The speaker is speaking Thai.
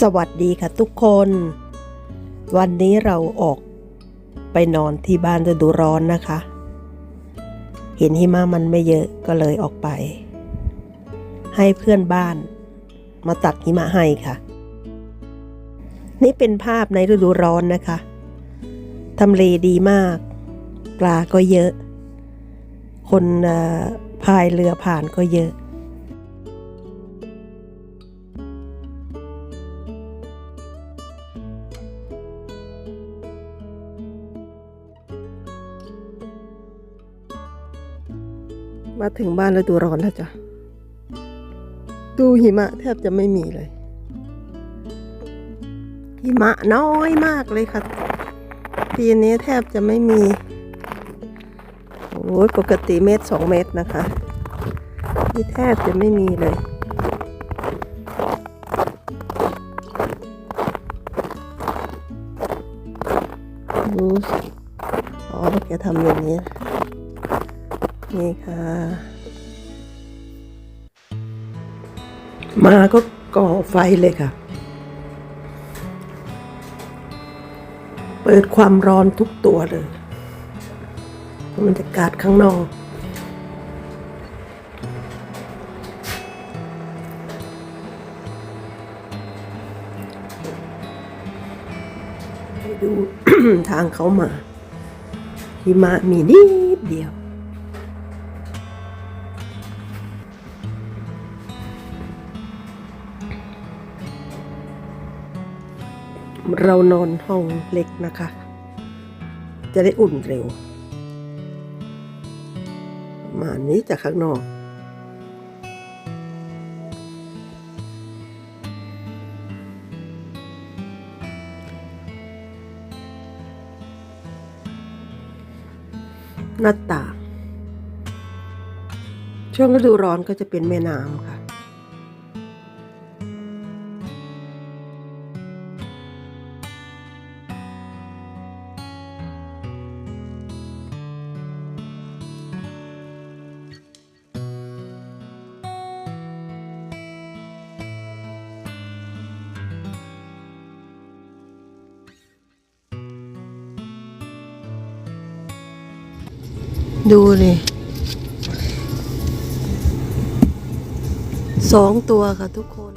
สวัสดีค่ะทุกคน วันนี้เราออกไปนอนที่บ้านฤดูร้อนนะคะ เห็นหิมะมันไม่เยอะก็เลยออกไป ให้เพื่อนบ้านมาตักหิมะให้ค่ะ นี่เป็นภาพในฤดูร้อนนะคะทำเลดีมาก ปลาก็เยอะ คนพายเรือผ่านก็เยอะ มาถึงบ้านฤดูร้อนแล้วจ้ะ ดูหิมะแทบจะไม่มีเลย หิมะน้อยมากเลยค่ะ ปีนี้แทบจะไม่มี โอ้ยปกติเมตรสองเมตรนะคะ นี่แทบจะไม่มีเลยดูสิอ๋อแกทำอย่างนี้ นี่ค่ะ มาก็ก่อไฟเลยค่ะ เปิดความร้อนทุกตัวเลยบรรยากาศข้างนอกดูทางเขามาหิมะมีนิดเดียว เรานอนห้องเล็กนะคะ จะได้อุ่นเร็วมานี้จากข้างนอก หน้าต่าง ช่วงฤดูร้อนก็จะเป็นแม่น้ำค่ะ ดูเลยสองตัวค่ะทุกคน